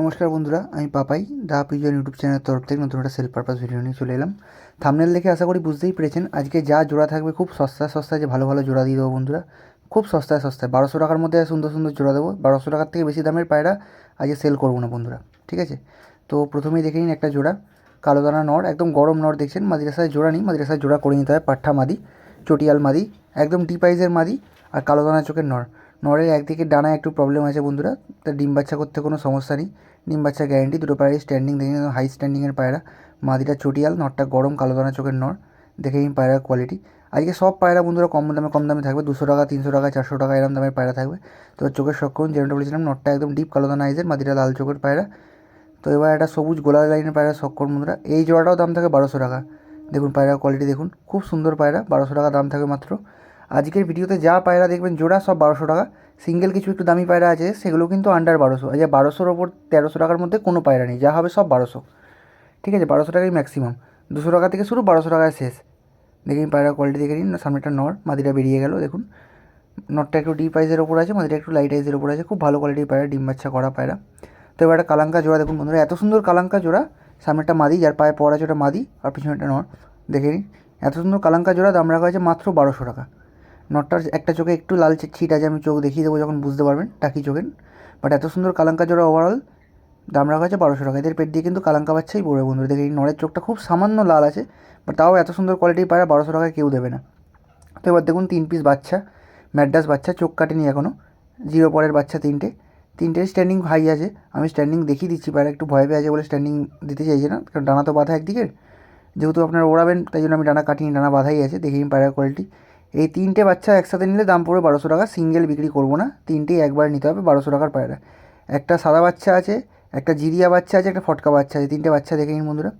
নমস্কার বন্ধুরা, আমি পাপাই, দা পিজন ইউটিউব চ্যানেলের তরফ থেকে নতুন একটা সেল পারপাস ভিডিও নিয়ে চলে এলাম। থামনেল দেখে আশা করি বুঝতেই পেরেছেন, আজকে যা জোড়া থাকবে খুব সস্তায় সস্তায়, যে ভালো ভালো জোড়া দিয়ে দেবো বন্ধুরা, খুব সস্তায় সস্তায়। বারোশো টাকার মধ্যে সুন্দর সুন্দর জোড়া দেবো, বারোশো টাকার থেকে বেশি দামের পায়রা আজকে সেল করব না বন্ধুরা, ঠিক আছে? তো প্রথমেই দেখে নিন একটা জোড়া কালো দানা নর, একদম গরম নড় দেখছেন মাদ্রাসায় জোড়া নেই মাদ্রাসায় জোড়া করে নিতে হয় পাঠা মাদি, চটিয়াল মাদি, একদম ডিপাইজের মাদি আর কালো দানা চোখের নর। নরের একদিকে ডানা একটু প্রবলেম আছে বন্ধুরা। তার ডিম বাচ্চা করতে কোনো সমস্যা নেই। ডিম বাচ্চা গ্যারেন্টি দুটো পায়রা স্ট্যান্ডিং দেখে হাই স্ট্যান্ডিংয়ের পায়রা। মাদিটা চটিয়াল নরটা গরম, কালো দানা চোখের নর। দেখে নিন পায়রার কোয়ালিটি আজকে সব পায়রা বন্ধুরা কম দামে কম দামে থাকবে। দুশো টাকা, তিনশো টাকা, চারশো টাকা এরকম দামের পায়রা থাকবে। তো চোখের শখ করুন, যেমনটা বলেছিলাম, নটটা একদম ডিপ কালো দানা আইজের মাদিটা লাল চোখের পায়রা। তো এবার একটা সবুজ গোলাল লাইনের পায়রা শখ করুন বন্ধুরা। এই জোড়াটাও দাম থাকে বারোশো টাকা। দেখুন পায়রার কোয়ালিটি দেখুন। খুব সুন্দর পায়রা, বারোশো টাকা দাম থাকে মাত্র। আজকের ভিডিওতে যা পায়রা দেখবেন, জোড়া সব বারোশো টাকা। সিঙ্গেল কিছু একটু দামি পায়রা আছে, সেগুলো কিন্তু আন্ডার বারোশো। আজ বারোশোর ওপর তেরোশো টাকার মধ্যে কোনো পায়রা নেই, যা হবে সব বারোশো। ঠিক আছে, বারোশো টাকাই ম্যাক্সিমাম দুশো টাকা থেকে শুরু, বারোশো টাকায় শেষ। দেখুন পায়রা কোয়ালিটি দেখে নিন সামনেটা নর মাদিটা বেরিয়ে গেল, দেখুন। নটটা একটু ডিপ আইজের ওপর আছে মাদিটা একটু লাইট আইজের ওপর আছে, খুব ভালো কোয়ালিটির পায়রা, ডিম বাচ্চা করা পায়রা। তো এবার একটা কালাঙ্কা জোড়া দেখুন বন্ধুরা, এত সুন্দর কালাঙ্কা জোড়া। সামনেটা মাদি, যার পায়ে পড়া আছে ওটা মাদি, আর পিছনেটা নর। দেখে নিন, এত সুন্দর কালাঙ্কা জোড়া, দাম রাখা হয়েছে মাত্র বারোশো টাকা। নটটার একটা চোখে একটু লাল ছিট আছে, আমি চোখ দেখিয়ে দেবো যখন বুঝতে পারবেন টাকি চোখের। বাট এত সুন্দর কালাঙ্কা জোড়া ওভারঅল দাম রাখা আছে বারোশো টাকা। এদের পেট দিয়ে কিন্তু কালাঙ্কা বাচ্চাই পড়বে বন্ধুরা। দেখে এই নরের চোখটা খুব সামান্য লাল আছে বাট তাও এত সুন্দর কোয়ালিটির পায়রা বারোশো টাকায় কেউ দেবে না। তো এবার দেখুন, তিন পিস বাচ্চা, ম্যাড্রাস বাচ্চা, চোখ কাটেনি এখনও জিরো পরের বাচ্চা তিনটে। তিনটে স্ট্যান্ডিং হাই আছে। আমি স্ট্যান্ডিং দেখিয়ে দিচ্ছি, পায়রা একটু ভয় পেয়ে আছে বলে স্ট্যান্ডিং দিতে চাইছে না, কারণ ডানা তো বাঁধা একদিকের। যেহেতু আপনারা ওড়াবেন, তাই জন্য আমি ডানা কাটিনি, ডানা বাঁধাই আছে, দেখে নিন পায়রার কোয়ালিটি এই তিনটে বাচ্চা একসাথে নিলে দাম পড়বে বারোশো টাকা। সিঙ্গেল বিক্রি করব না। তিনটেই একবার নিতে হবে বারোশো টাকার পায়রা। একটা সাদা বাচ্চা আছে, একটা জিরিয়া বাচ্চা আছে, একটা ফটকা বাচ্চা আছে। তিনটে বাচ্চা দেখে নিন বন্ধুরা।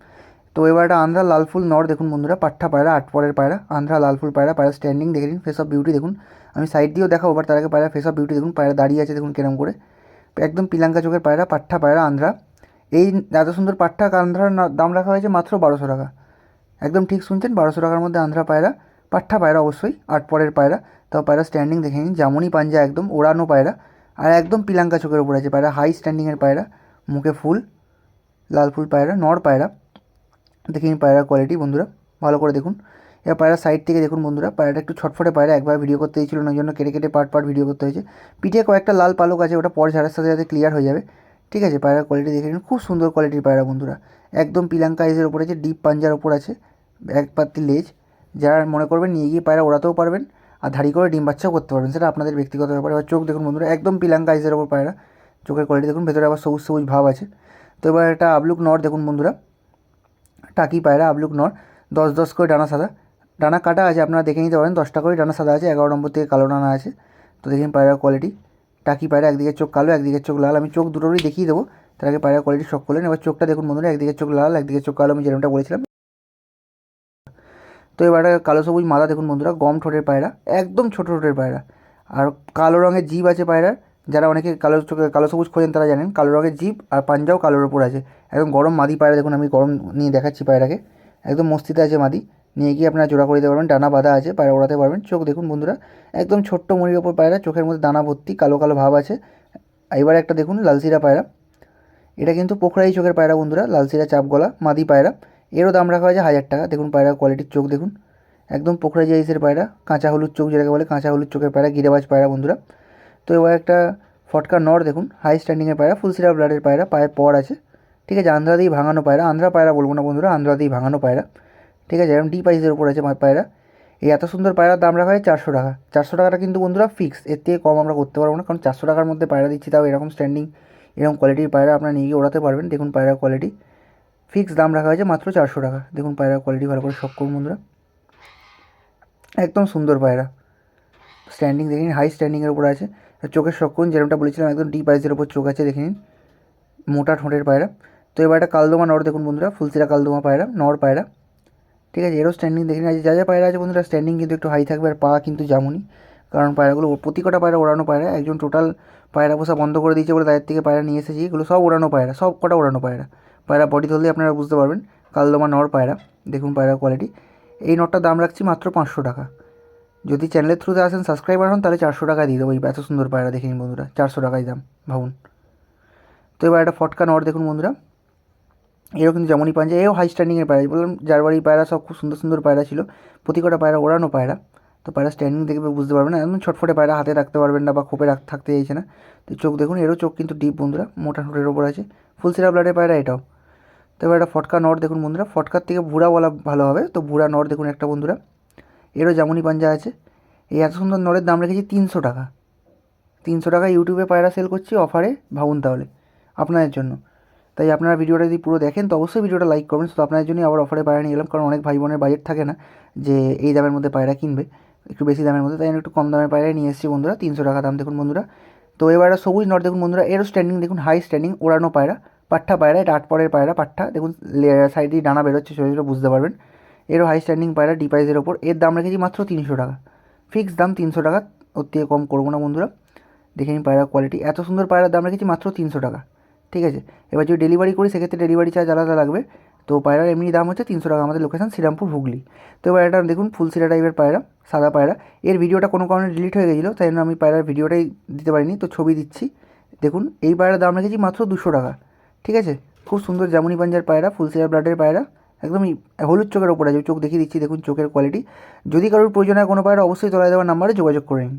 তো এবার একটা আন্ধ্রা লালফুল নর দেখুন বন্ধুরা, পাট্টা পায়রা, আট পরের পায়রা, আন্ধ্রা লালফুল পায়রা পায়রা স্ট্যান্ডিং দেখে নিন ফেস অফ বিউটি দেখুন। আমি সাইড দিয়েও দেখাবো এবার তার আগে পায়রা ফেস অফ বিউটি দেখুন, পায়রা দাঁড়িয়ে আছে দেখুন কেরম করে। একদম পিলাঙ্কা চোখের পায়রা, পাট্টা পায়রা, আন্ধ্রা। এই এত সুন্দর পাট্টা আন্ধ্রার দাম রাখা হয়েছে মাত্র বারোশো টাকা। একদম ঠিক শুনছেন, বারোশো টাকার মধ্যে আন্ধ্রা পায়রা। পাঠা পায়রা অবশ্যই আট পরের পায়রা, তাও পায়রা স্ট্যান্ডিং দেখে নিন, জামুনি পাঞ্জা একদম ওড়ানো পায়রা, আর একদম পিলাঙ্কা চোখের উপর আছে পায়রা হাই স্ট্যান্ডিংয়ের পায়রা, মুখে ফুল, লাল ফুল পায়রা, নর পায়রা, দেখে নিন পায়রার কোয়ালিটি বন্ধুরা, ভালো করে দেখুন। এবার পায়রা সাইড থেকে দেখুন বন্ধুরা, পায়রাটা একটু ছটফটে পায়রা, একবার ভিডিও করতে দিয়েছিল না ওই জন্য কেটে কেটে পার্ট পার্ট ভিডিও করতে হয়েছে। পিঠে কয়েকটা লাল পালক আছে, ওটা পর ঝাড়ার সাথে সাথে ক্লিয়ার হয়ে যাবে। ঠিক আছে, পায়রার কোয়ালিটি দেখে নিন, খুব সুন্দর কোয়ালিটির পায়রা বন্ধুরা। একদম পিলাঙ্কা আইজের ওপর আছে ডিপ পাঞ্জার ওপর আছে, এক পাত্তি লেজ যারা মনে করবেন নিয়ে গিয়ে পায়রা ওড়াতেও পারবেন আর ধাড়ি করে ডিম বাচ্চাও করতে পারবেন। সেটা আপনাদের ব্যক্তিগত ব্যাপার। এবার চোখ দেখুন বন্ধুরা, একদম পিলাঙ্কা আইজের ওপর পায়রা। চোখের কোয়ালিটি দেখুন, ভেতরে আবার সবুজ সবুজ ভাব আছে। তো এবার একটা আবলুক নর দেখুন বন্ধুরা। টাকি পায়রা, আবলুক নর। দশ দশ করে ডানা সাদা। ডানা কাটা আছে, আপনারা দেখে নিতে পারেন। দশটা করে ডানা সাদা আছে, এগারো নম্বর থেকে কালো ডানা আছে। তো দেখুন পায়রার কোয়ালিটি টাকি পায়রা একদিকে চোখ কালো একদিকে চোখ লাল। আমি চোখ দুটোরই দেখিয়ে দেবো। তার আগে পায়রার কোয়ালিটি শখ করলেন। এবার চোখটা দেখুন বন্ধুরা একদিকে চোখ লাল একদিকে চোখ কালো। আমি যেরকমটা বলেছিলাম তো এবারে কালো সবুজ মাথা দেখুন বন্ধুরা, গম ঠোঁটের পায়রা, একদম ছোটো ঠোঁটের পায়রা। আর কালো রঙের জিভ আছে পায়রার, যারা অনেকে কালো চোখে, কালো সবুজ খোঁজেন তারা জানেন, কালো রঙের জিভ আর পাঞ্জাও কালোর ওপর আছে। একদম গরম মাদি পায়রা দেখুন, আমি গরম নিয়ে দেখাচ্ছি পায়রাকে। একদম মস্তিতে আছে মাদি, নিয়ে গিয়ে আপনারা জোড়া করে দিতে পারবেন, ডানা বাঁধা আছে, পায়রা ওড়াতে পারবেন। চোখ দেখুন বন্ধুরা, একদম ছোট্ট মুড়ির ওপর পায়রা, চোখের মধ্যে দানা ভর্তি, কালো কালো ভাব আছে। এবার একটা দেখুন লালসিরা পায়রা। এটা কিন্তু পোখরাই চোখের পায়রা বন্ধুরা লালসিরা চাপ গলা মাদি পায়রা। এরও দাম রাখা হয়েছে হাজার টাকা। দেখুন পায়রা কোয়ালিটির চোখ দেখুন। একদম পোখরাই জাইসের পায়রা, কাঁচা হলুদ চোখ যেটাকে বলে, কাঁচা হলুদ চোখের পায়রা, গিরেবাজ পায়রা বন্ধুরা। তো এবার একটা ফটকা নর দেখুন হাই স্ট্যান্ডিংয়ের পায়রা ফুল সিরা ব্লাডের পায়রা পায়ে পর আছে। ঠিক আছে, আন্ধ্রা দিয়ে ভাঙানো পায়রা, আন্ধ্রা পায়রা বলব না বন্ধুরা, আন্ধ্রা দিয়ে ভাঙানো পায়রা। ঠিক আছে এরকম ডি পাইসের উপর আছে পায়রা। এই এত সুন্দর পায়রার দাম রাখা হয় চারশো টাকা। চারশো টাকাটা কিন্তু বন্ধুরা ফিক্স এর থেকে কম আমরা করতে পারব না, কারণ চারশো টাকার মধ্যে পায়রা দিচ্ছি, তাও এরকম স্ট্যান্ডিং এরকম কোয়ালিটির পায়রা আপনারা নিয়ে গিয়ে ওড়াতে পারবেন। দেখুন পায়রার কোয়ালিটি ফিক্স দাম রাখা হয়েছে মাত্র চারশো টাকা। দেখুন পায়রা কোয়ালিটি ভালো করে শখ করুন বন্ধুরা। একদম সুন্দর পায়রা। স্ট্যান্ডিং দেখে নিন হাই স্ট্যান্ডিংয়ের উপর আছে। চোখের শখ করুন যেরকমটা বলেছিলাম, একদম ডিপ আইসের ওপর চোখ আছে, দেখে নিন। মোটা ঠোঁটের পায়রা। তো এবার একটা কালদোমা নর দেখুন বন্ধুরা ফুলসিরা কালদোমা পায়রা, নর পায়রা। ঠিক আছে, এরও স্ট্যান্ডিং দেখে নিন। যা যা পায়রা আছে বন্ধুরা স্ট্যান্ডিং কিন্তু একটু হাই থাকবে আর পা কিন্তু যেমনই কারণ পায়রাগুলো প্রতি কটা পায়রা ওড়ানো পায়রা। একজন টোটাল পায়রা পোষা বন্ধ করে দিয়েছে বলে তাদের থেকে পায়রা নিয়ে এসেছি। এগুলো সব ওড়ানো পায়রা, সব কটা ওড়ানো পায়রা। পায়রা বডি ধরলে আপনারা বুঝতে পারবেন। কালদোমা নর পায়রা। দেখুন পায়রা কোয়ালিটি এই নটটার দাম রাখছি মাত্র পাঁচশো টাকা। যদি চ্যানেলের থ্রুতে আসেন সাবস্ক্রাইবার হন, তাহলে চারশো টাকা দিয়ে দেবো। এই এত সুন্দর পায়রা দেখে নিন বন্ধুরা। চারশো টাকাই দাম, ভাবুন। তো এবার একটা ফটকা নর দেখুন বন্ধুরা। এরও কিন্তু যেমনই পাঞ্জা এও হাই স্ট্যান্ডিংয়ের পায়রা। বললাম যার বাড়ির পায়রা সব খুব সুন্দর সুন্দর পায়রা ছিল। প্রতি কটা পায়রা ওড়ানো পায়রা। তো পায়রা স্ট্যান্ডিং দেখবে বুঝতে পারবেন না। একদম ছটফটে পায়রা হাতে রাখতে পারবেন না বা খোপে রাখ, থাকতে চাইছে না। তো চোখ দেখুন, এরও চোখ কিন্তু ডিপ বন্ধুরা। মোটা ঠোঁটের ওপর আছে। ফুল সিরা ব্লাডের পায়রা এটাও। তো এবার একটা ফটকা নট দেখুন বন্ধুরা, ফটকার থেকে ভুড়া বলা ভালো হবে। তো ভুড়া নট দেখুন একটা বন্ধুরা, এরও যেমনই পাঞ্জা আছে। এই এত সুন্দর নরের দাম রেখেছি তিনশো টাকা। তিনশো টাকা ইউটিউবে পায়রা সেল করছি অফারে, ভাবুন তাহলে, আপনাদের জন্য। তাই আপনারা ভিডিওটা যদি পুরো দেখেন, তো অবশ্যই ভিডিওটা লাইক করবেন, শুধু আপনাদের জন্যই আবার অফারে পায়রা নিয়ে গেলাম কারণ অনেক ভাই বোনের বাজেট থাকে না যে এই দামের মধ্যে পায়রা কিনবে, একটু বেশি দামের মধ্যে, তাই একটু কম দামের পায়রাই নিয়ে এসেছি বন্ধুরা, তিনশো টাকা দাম দেখুন বন্ধুরা। তো এবার সবুজ নট দেখুন বন্ধুরা, এরও স্ট্যান্ডিং দেখুন হাই স্ট্যান্ডিং ওড়ানো পায়রা। পাট্টা পায়রা এটা আট পরের পায়রা পাট্টা দেখুন সাইডে ডানা বেরোচ্ছে, ছোটো ছোটো, বুঝতে পারবেন। এরও হাই স্ট্যান্ডিং পায়রা ডিপাইজের ওপর। এর দাম রেখেছি মাত্র তিনশো টাকা। ফিক্স দাম তিনশো টাকা। ওর থেকে কম করব না, বন্ধুরা। দেখে নিন পায়রা কোয়ালিটি এত সুন্দর পায়রার দাম রেখেছি মাত্র তিনশো টাকা। ঠিক আছে? এবার যদি ডেলিভারি করি, সেক্ষেত্রে ডেলিভারি চার্জ আলাদা লাগবে। তো পায়রার এমনি দাম হচ্ছে তিনশো টাকা। আমাদের লোকেশান শ্রীরামপুর, হুগলি। তো এবার এটা দেখুন, ফুল সিরা টাইপের পায়রা, সাদা পায়রা। এর ভিডিওটা কোনো কারণে ডিলিট হয়ে গেছিল, তাই জন্য আমি পায়রার ভিডিওটাই দিতে পারিনি। তো ছবি দিচ্ছি। দেখুন, এই পায়রার দাম রেখেছি মাত্র দুশো টাকা। ঠিক আছে? খুব সুন্দর জামুনি পাঞ্জার পায়রা, ফুল সিরা ব্লাডের পায়রা, একদমই হলুদ চোখের ওপরে আছে, চোখ দেখিয়ে দিচ্ছি, দেখুন চোখের কোয়ালিটি যদি কারোর প্রয়োজন হয় কোনো পায়রা, অবশ্যই তোলা দেওয়ার নাম্বারে যোগাযোগ করে নিন।